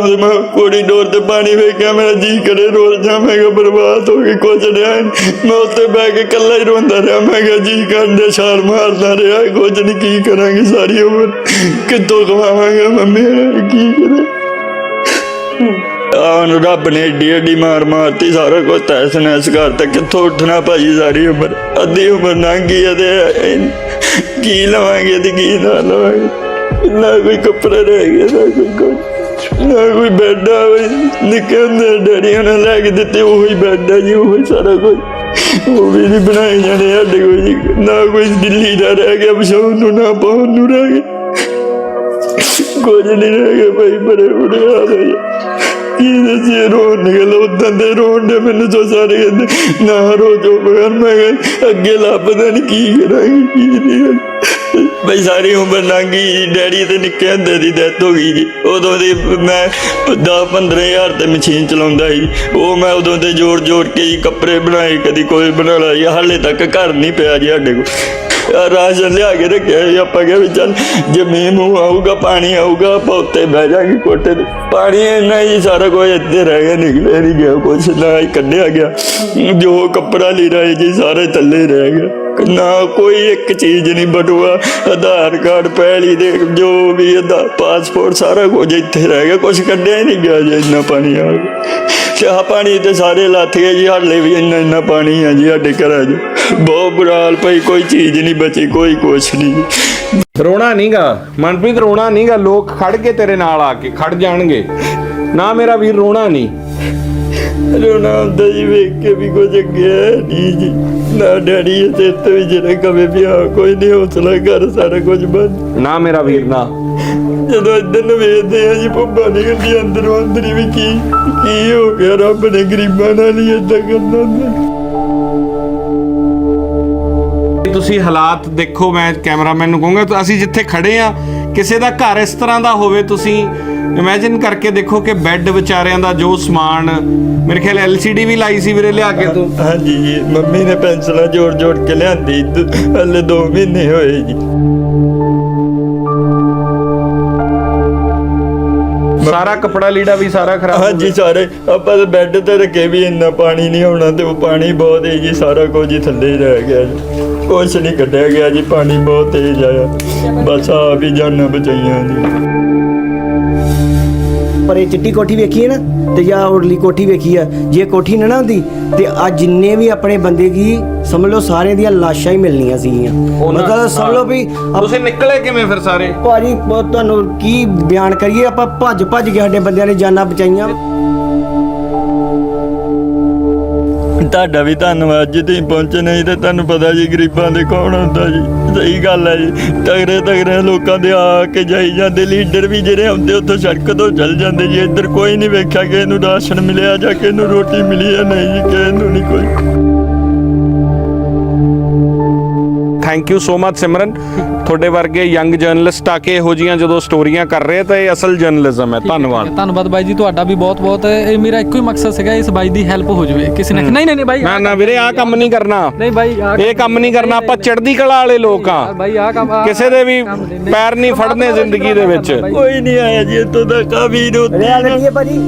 ਉਦੋਂ ਦੀ ਮੈਂ ਕੋੜੀਡੋਰ ਤੇ ਪਾਣੀ ਵੇਖਿਆ ਮੇਰਾ ਜੀ ਕਰੇ ਰੋਲ ਜਾ ਮੈਂ ਕਿਹਾ ਬਰਬਾਦ ਹੋ ਗਈ ਕੁਛ ਰਿਹਾ ਨੀ। ਮੈਂ ਉੱਤੇ ਬਹਿ ਕੇ ਇਕੱਲਾ ਹੀ ਰੋਂਦਾ ਰਿਹਾ। ਮੈਂ ਕਿਹਾ ਜੀ ਕਰਦੇ ਛਾਲ ਮਾਰਦਾ ਰਿਹਾ ਕੁਝ ਨਹੀਂ ਕੀ ਕਰਾਂਗੇ ਸਾਰੀ ਉਮਰ। ਕਿੱਥੋਂ ਕਮਾਵਾਂਗੇ ਮੰਮੀ ਕੀ ਕਰਾਂ? ਆਨ ਰੱਬ ਨੇ ਏਡੀ ਏਡੀ ਮਾਰ ਮਾਰਤੀ, ਸਾਰਾ ਕੁਝ ਤੈਸ ਨੈਸ ਕਰਤਾ ਕਿੱਥੋਂ ਉੱਠਣਾ ਭਾਜੀ ਸਾਰੀ ਉਮਰ? ਅੱਧੀ ਉਮਰ ਲੰਘ ਗਈ ਤੇ ਕੀ ਲਵਾਂਗੇ ਤੇ ਕੀ ਨਾ ਲਵਾਂਗੇ? ਨਾ ਕੋਈ ਕੱਪੜੇ ਰਹਿ ਗਏ ਨਾ ਕੋਈ ਨਾ ਕੋਈ ਬੈੱਡ ਆ ਵੀ ਨਿੱਕੇ ਹੁੰਦੇ ਡੈਡੀ ਨੇ ਲੈ ਕੇ ਦਿੱਤੇ ਉਹੀ ਬੈੱਡ ਆ ਜੀ ਉਹੀ ਸਾਰਾ ਕੁਝ। ਉਹ ਵੀ ਨਹੀਂ ਬਣਾਏ ਜਾਣੇ ਸਾਡੇ ਕੋਈ ਜੀ। ਨਾ ਕੋਈ ਦਿੱਲੀ ਦਾ ਰਹਿ ਗਿਆ ਵਿਸ਼ਾਉਣ ਨੂੰ ਨਾ ਪਾਉਣ ਨੂੰ ਰਹਿ ਗਿਆ। ਕੁਝ ਨਹੀਂ ਰਹਿ ਗਿਆ ਭਾਈ ਬੜੇ ਬੁੜੇ ਹਾਲ ਹੋਏ ਕੀ ਦੱਸੀਏ ਰੋਣ ਨਿਕਲ ਉਦੋਂ ਦੇ ਰੋਣ ਦੇ ਮੈਨੂੰ ਤੋਂ ਸਾਰੇ ਕਹਿੰਦੇ ਨਾ ਰੋ ਜੋ ਮਗਰ ਮੈਂ ਕਿਹਾ, ਅੱਗੇ ਲੱਭਦਾ ਨਹੀਂ ਕੀ ਕਰਾਂਗੇ ਕੀ ਨਹੀਂ ਬਈ ਸਾਰੀ ਉਮਰ ਲੰਘੀ ਡੈਡੀ ਤੇ ਨਿੱਕੇ ਹੁੰਦੇ ਦੀ ਡੈਥ ਹੋ ਗਈ ਜੀ। ਉਦੋਂ ਦੀ ਮੈਂ 10 15000 ਤੇ ਮਸ਼ੀਨ ਚਲਾਉਂਦਾ ਸੀ। ਉਹ ਮੈਂ ਉਦੋਂ ਤੇ ਜੋੜ ਜੋੜ ਕੇ ਹੀ ਕੱਪੜੇ ਬਣਾਏ, ਕਦੀ ਕੋਈ ਬਣਾ ਲਿਆ ਹਾਲੇ ਤੱਕ ਘਰ ਨਹੀਂ ਪਿਆ ਜੀ ਸਾਡੇ ਕੋਲ। ਰਾਸ਼ਨ ਲਿਆ ਕੇ ਰੱਖਿਆ ਸੀ ਆਪਾਂ ਕਿਹਾ ਵੀ ਚੱਲ ਜੇ ਮੀਂਹ ਮੂੰਹ ਆਊਗਾ, ਪਾਣੀ ਆਊਗਾ, ਆਪਾਂ ਉੱਤੇ ਬਹਿ ਜਾਾਂਗੇ ਕੋਠੇ ਤੇ। ਪਾਣੀ ਇੰਨਾ ਹੀ ਸਾਰਾ ਕੁਝ ਇੱਥੇ ਰਹਿ ਗਿਆ, ਨਿਕਲਿਆ ਨਹੀਂ ਗਿਆ ਕੁਛ, ਨਾ ਹੀ ਕੱਢਿਆ ਗਿਆ। ਜੋ ਕੱਪੜਾ ਲੀੜਾ ਸੀ ਜੀ, ਸਾਰੇ ਥੱਲੇ ਰਹਿ ਗਿਆ। ਨਾ ਕੋਈ ਇੱਕ ਚੀਜ਼ ਨਹੀਂ ਬਟੂਆ। ਆਧਾਰ ਕਾਰਡ ਪਹਿਲੀ ਦੇ ਜੋ ਵੀ ਇਹਦਾ ਪਾਸਪੋਰਟ ਸਾਰਾ ਕੁਝ ਇੱਥੇ ਰਹਿ ਗਿਆ। ਕੁਝ ਕੱਢਿਆ ਹੀ ਨਹੀਂ ਗਿਆ ਜੀ ਇੰਨਾ ਪਾਣੀ ਆ ਗਿਆ। ਚਾਹ ਪਾਣੀ ਤੇ ਸਾਰੇ ਲੱਥ ਗਏ ਜੀ, ਹਾਲੇ ਵੀ ਇੰਨਾ ਇੰਨਾ ਪਾਣੀ ਆ ਜੀ ਸਾਡੇ ਘਰਾਂ 'ਚ। ਬਹੁਤ ਬੁਰਾ ਹਾਲ ਭਾਈ, ਕੋਈ ਚੀਜ਼ ਨਹੀਂ ਬਚੀ, ਕੋਈ ਕੁਛ ਨਹੀਂ। ਜੀ। ਰੋਣਾ ਨਹੀਂਗਾ ਮਨਪ੍ਰੀਤ, ਰੋਣਾ ਨਹੀਂਗਾ ਲੋਕ ਖੜ ਕੇ ਤੇਰੇ ਨਾਲ ਆ ਕੇ, ਖੜ ਜਾਣਗੇ। ਨਾ ਮੇਰਾ ਵੀਰ ਰੋਣਾ ਨਹੀਂ। ਰੋਣਾ ਹੁੰਦਾ ਜੀ ਵੇਖ ਕੇ ਵੀ ਕੁਝ ਅੱਗੇ ਹੈ ਨਹੀਂ ਜੀ। ਨਾ ਡੈਡੀ ਤੇ ਤੇ ਵੀ ਜਿਹੜੇ ਕਵੇ ਵੀ ਆ ਕੋਈ ਨਹੀਂ ਹੌਸਲਾ ਕਰ ਸਾਰਾ ਕੁਝ ਬੰਦ ਨਾ ਮੇਰਾ ਵੀਰ ਨਾ। ਜਦੋਂ ਇੱਧਰ ਨੂੰ ਵੇਖਦੇ ਆ ਜੀ ਭੁੱਬਾ ਨਿਕਲਦੀ ਅੰਦਰੋਂ ਅੰਦਰ ਹੀ ਵੀ ਕੀ ਕੀ ਹੋ ਗਿਆ ਰੱਬ ਨੇ ਗਰੀਬਾਂ ਨਾਲ ਹੀ ਏਦਾਂ ਕਰਨਾ ਹੁੰਦਾ। ਤੁਸੀਂ ਹਾਲਾਤ ਦੇਖੋ, ਮੈਂ ਕੈਮਰਾਮੈਨ ਨੂੰ ਕਹੂੰਗਾ, ਤਾਂ ਅਸੀਂ ਜਿੱਥੇ ਖੜੇ ਆ ਕਿਸੇ ਦਾ ਘਰ ਇਸ ਤਰ੍ਹਾਂ ਦਾ ਹੋਵੇ, ਤੁਸੀਂ ਇਮੇਜਿਨ ਕਰਕੇ ਦੇਖੋ ਕਿ ਬੈੱਡ ਵਿਚਾਰਿਆਂ ਦਾ ਜੋ ਸਮਾਨ, ਮੇਰੇ ਖਿਆਲ ਐਲਸੀਡੀ ਵੀ ਲਾਈ ਸੀ ਵੀਰੇ ਲਿਆ ਕੇ ਤੂੰ। ਹਾਂਜੀ ਜੀ, ਮੰਮੀ ਨੇ ਪੈਨਸਲਾਂ ਜੋੜ ਜੋੜ ਕੇ ਲਿਆਂਦੀ, ਦ- ਹਲੇ 2 ਮਹੀਨੇ ਹੋਏ ਜੀ। ਸਾਰਾ ਕਪੜਾ ਲੀੜਾ ਵੀ ਸਾਰਾ ਖਰਾਬ ਹੋ ਹਾਂਜੀ ਸਾਰੇ ਆਪਾਂ ਤੇ ਬੈੱਡ ਤੇ ਰੱਖੇ ਵੀ ਇੰਨਾ ਪਾਣੀ ਨਹੀਂ ਆਉਣਾ ਤੇ ਉਹ ਪਾਣੀ ਬਹੁਤ ਹੈ ਜੀ ਸਾਰਾ ਕੁਝ ਹੀ ਥੱਲੇ ਹੀ ਰਹਿ ਗਿਆ ਜੀ। ਕੁਛ ਨਹੀਂ ਕੱਢਿਆ ਗਿਆ ਜੀ ਪਾਣੀ ਬਹੁਤ ਤੇਜ਼ ਆਇਆ। ਬਸ ਆ ਵੀ ਜਾਨਾਂ ਬਚਾਈਆਂ ਜੀ। ਪਰ ਇਹ ਚਿੱਟੀ ਕੋਠੀ ਵੇਖੀ ਹੈ ਨਾ ਤੇ ਜਾਂ ਉਰਲੀ ਕੋਠੀ ਵੇਖੀ ਆ। ਜੇ ਕੋਠੀ ਨਾ ਨਾ ਹੁੰਦੀ ਤੇ ਅੱਜ ਜਿੰਨੇ ਵੀ ਆਪਣੇ ਬੰਦੇ ਕੀ ਸਮਝ ਲਓ ਸਾਰਿਆਂ ਦੀਆਂ ਲਾਸ਼ਾਂ ਹੀ ਮਿਲਣੀਆਂ ਸੀਗੀਆਂ। ਉਹਨਾਂ- ਮਤਲਬ ਸਮਝ ਲਓ ਵੀ ਆਪ- ਤੁਸੀਂ ਨਿਕਲੇ ਕਿਵੇਂ ਫਿਰ ਸਾਰੇ? ਭਾਜੀ ਤੁਹਾਨੂੰ ਕੀ ਬਿਆਨ ਕਰੀਏ ਆਪਾਂ ਭੱਜ ਭੱਜ ਕੇ ਸਾਡੇ ਬੰਦਿਆਂ ਨੇ ਜਾਨਾਂ ਬਚਾਈਆਂ। ਤੁਹਾਡਾ ਵੀ ਧੰਨਵਾਦ ਜੀ, ਤੁਸੀਂ ਪਹੁੰਚੇ ਨਹੀਂ ਤੇ ਤੁਹਾਨੂੰ ਪਤਾ ਜੀ ਗਰੀਬਾਂ ਦੇ ਕੌਣ ਹੁੰਦਾ ਜੀ। ਸਹੀ ਗੱਲ ਹੈ ਜੀ। ਤਗੜੇ ਤਗੜੇ ਲੋਕਾਂ ਦੇ ਆ ਕੇ ਜਾਈ ਜਾਂਦੇ, ਲੀਡਰ ਵੀ ਜਿਹੜੇ ਆਉਂਦੇ ਉੱਥੋਂ ਸੜਕ ਤੋਂ ਚੱਲ ਜਾਂਦੇ ਜੀ। ਇੱਧਰ ਕੋਈ ਨਹੀਂ ਵੇਖਿਆ ਕਿ ਇਹਨੂੰ ਰਾਸ਼ਨ ਮਿਲਿਆ ਜਾਂ ਕਿ ਇਹਨੂੰ ਰੋਟੀ ਮਿਲੀ ਹੈ ਨਹੀਂ ਜੀ ਕਿ ਇਹਨੂੰ ਨਹੀਂ ਕੋਈ। Thank you so much Simran ਤੁਹਾਡੇ ਵਰਗੇ ਯੰਗ ਜਰਨਲਿਸਟ ਆ ਕੇ ਇਹੋ ਜੀਆਂ ਜਦੋਂ ਸਟੋਰੀਆਂ ਕਰ ਰਹੇ ਆ ਤਾਂ ਇਹ ਅਸਲ ਜਰਨਲਿਜ਼ਮ ਹੈ। ਧੰਨਵਾਦ। ਧੰਨਵਾਦ ਬਾਈ ਜੀ ਤੁਹਾਡਾ ਵੀ ਬਹੁਤ ਬਹੁਤ। ਇਹ ਮੇਰਾ ਇੱਕੋ ਹੀ ਮਕਸਦ ਸੀਗਾ ਇਸ ਬਾਈ ਦੀ ਹੈਲਪ ਹੋ ਜਾਵੇ। ਕਿਸੇ ਨੇ ਨਹੀਂ ਨਹੀਂ ਨਹੀਂ ਬਾਈ ਨਾ ਨਾ ਵੀਰੇ ਆਹ ਕੰਮ ਨਹੀਂ ਕਰਨਾ। ਨਹੀਂ ਬਾਈ ਇਹ ਕੰਮ ਨਹੀਂ ਕਰਨਾ ਆਪਾਂ ਚੜ੍ਹਦੀ ਕਲਾ ਵਾਲੇ ਲੋਕ ਆ। ਬਾਈ ਆਹ ਕੰਮ ਕਿਸੇ ਦੇ ਵੀ ਪੈਰ ਨਹੀਂ ਫੜਨੇ ਜ਼ਿੰਦਗੀ ਦੇ ਵਿੱਚ। ਕੋਈ ਨਹੀਂ ਆਇਆ ਜੀ ਆ ਵੀਰ ਉੱਤੇ ਰਿਐਲਿਟੀ ਹੈ ਭਾਜੀ।